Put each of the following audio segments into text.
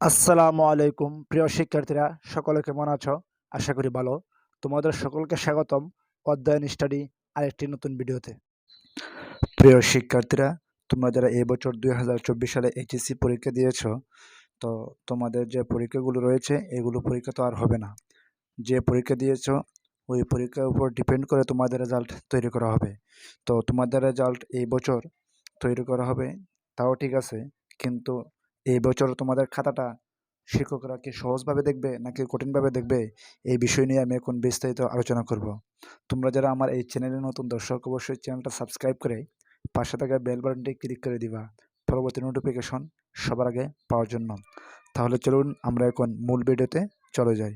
আসসালামু আলাইকুম, প্রিয় শিক্ষার্থীরা, সকলে কেমন আছো? আশা করি ভালো। তোমাদের সকলকে স্বাগতম অধ্যয়ন স্টাডি আরেকটি নতুন ভিডিওতে। প্রিয় শিক্ষার্থীরা, তোমরা যারা এই বছর দুই হাজার চব্বিশ সালে এইচএসসি পরীক্ষা দিয়েছ, তো তোমাদের যে পরীক্ষাগুলো রয়েছে, এগুলো পরীক্ষা তো আর হবে না। যে পরীক্ষা দিয়েছ, ওই পরীক্ষার উপর ডিপেন্ড করে তোমাদের রেজাল্ট তৈরি করা হবে। তো তোমাদের রেজাল্ট এই বছর তৈরি করা হবে, তাও ঠিক আছে, কিন্তু এই বছর তোমাদের খাতাটা শিক্ষকরা কি সহজভাবে দেখবে নাকি কঠিনভাবে দেখবে? এই বিষয় নিয়ে আমি এখন বিস্তারিত আলোচনা করব। তোমরা যারা আমার এই চ্যানেলে নতুন, দর্শক, অবশ্যই চ্যানেলটা সাবস্ক্রাইব করে পাশে থাকা বেল বাটনটি ক্লিক করে দিবা। পরবর্তী নোটিফিকেশন সবার আগে পাওয়ার জন্য। তাহলে চলুন আমরা এখন মূল ভিডিওতে চলে যাই।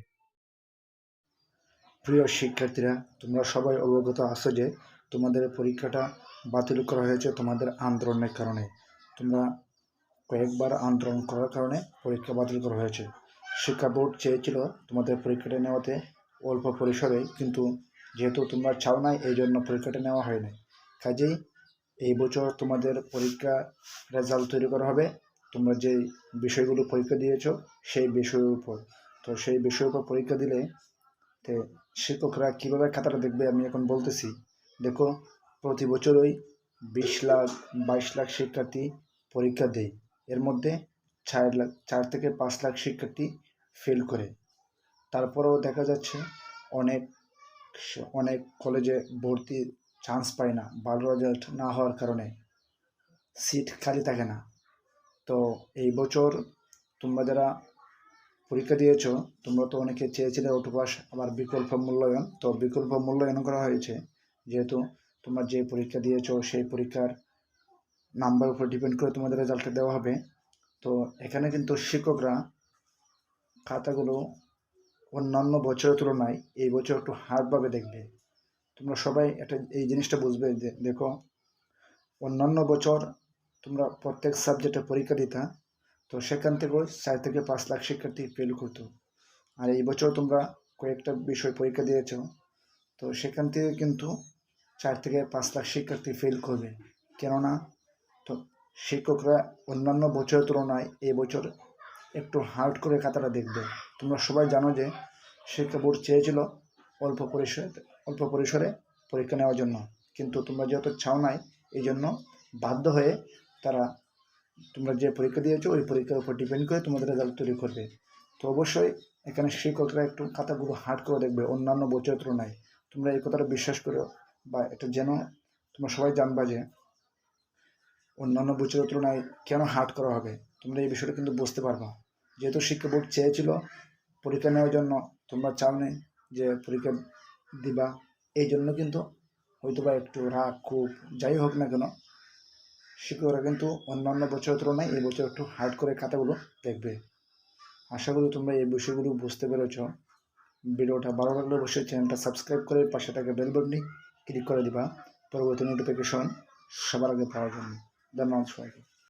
প্রিয় শিক্ষার্থীরা, তোমরা সবাই অবগত আছো যে তোমাদের পরীক্ষাটা বাতিল করা হয়েছে তোমাদের আন্দোলনের কারণে। তোমরা কয়েকবার আন্দোলন করার কারণে পরীক্ষা বাতিল করা হয়েছে। শিক্ষা বোর্ড চেয়েছিল তোমাদের পরীক্ষাটা নেওয়াতে অল্প পরিসরে, কিন্তু যেহেতু তোমরা চাও নাই, এই জন্য পরীক্ষাটা নেওয়া হয়নি। কাজেই এই বছর তোমাদের পরীক্ষা রেজাল্ট তৈরি করা হবে। তোমরা যে বিষয়গুলো পরীক্ষা দিয়েছ, সেই বিষয়ের উপর। তো সেই বিষয়ের উপর পরীক্ষা দিলে তে শিক্ষকরা কীভাবে খাতাটা দেখবে আমি এখন বলতেছি। দেখো, প্রতি বছরই বিশ লাখ, বাইশ লাখ শিক্ষার্থী পরীক্ষা দেয়। এর মধ্যে চার লাখ চার থেকে পাঁচ লাখ শিক্ষার্থী ফেল করে। তারপরেও দেখা যাচ্ছে অনেক অনেক কলেজে ভর্তি চান্স পায় না, ভালো রেজাল্ট না হওয়ার কারণে। সিট খালি থাকে না। তো এই বছর তোমরা যারা পরীক্ষা দিয়েছ, তোমরা তো অনেকে চেয়েছিলে অটোপাস আবার বিকল্প মূল্যায়ন। তো বিকল্প মূল্যায়ন করা হয়েছে, যেহেতু তোমরা যে পরীক্ষা দিয়েছ, সেই পরীক্ষার নাম্বার উপর ডিপেন্ড করে তোমাদের রেজাল্টটা দেওয়া হবে। তো এখানে কিন্তু শিক্ষকরা খাতাগুলো অন্যান্য বছরের তুলনায় এই বছর একটু হার্ডভাবে দেখবে। তোমরা সবাই একটা এই জিনিসটা বুঝবে দেখো, অন্যান্য বছর তোমরা প্রত্যেক সাবজেক্টে পরীক্ষা দিতা, তো সেখান থেকেও চার থেকে পাঁচ লাখ শিক্ষার্থী ফেল করতো। আর এই বছর তোমরা কয়েকটা বিষয় পরীক্ষা দিয়েছ, তো সেখান থেকে কিন্তু চার থেকে পাঁচ লাখ শিক্ষার্থী ফেল করবে। কেননা শিক্ষকরা অন্যান্য বছরের তুলনায় এই বছর একটু হার্ড করে খাতাটা দেখবে। তোমরা সবাই জানো যে শিক্ষা বোর্ড চেয়েছিল অল্প পরিসরে অল্প পরিসরে পরীক্ষা নেওয়ার জন্য। কিন্তু তোমরা যেহেতু চাও নাই এই জন্য বাধ্য হয়ে তারা তোমরা যে পরীক্ষা দিয়েছ, ওই পরীক্ষার উপর ডিপেন্ড করে তোমাদের রেজাল্ট তৈরি করবে। তো অবশ্যই এখানে শিক্ষকরা একটু খাতাগুলো হার্ড করে দেখবে অন্যান্য বছরের তুলনায়। তোমরা এই কথাটা বিশ্বাস করো বা এটা যেন তোমরা সবাই জানবা যে অন্যান্য বছরের তুলনায় কেন হার্ড করা হবে? তোমরা এই বিষয়টা কিন্তু বুঝতে পারবা। যেহেতু শিক্ষা বোর্ড চেয়েছিল পরীক্ষা নেওয়ার জন্য, তোমরা চাও নেই যে পরীক্ষা দিবা, এই জন্য কিন্তু হয়তো বা একটু রাগ খুব যাই হোক না কেন, শিক্ষকরা কিন্তু অন্যান্য বছরের তুলনায় এই বছর একটু হার্ড করে খাতাগুলো দেখবে। আশা করি তোমরা এই বিষয়গুলো বুঝতে পেরেছ। ভিডিওটা ভালো লাগলে অবশ্যই চ্যানেলটা সাবস্ক্রাইব করে পাশে থাকা বেল বাটনি ক্লিক করে দিবা। পরবর্তী নোটিফিকেশন সবার আগে পাওয়ার জন্য। da mão de.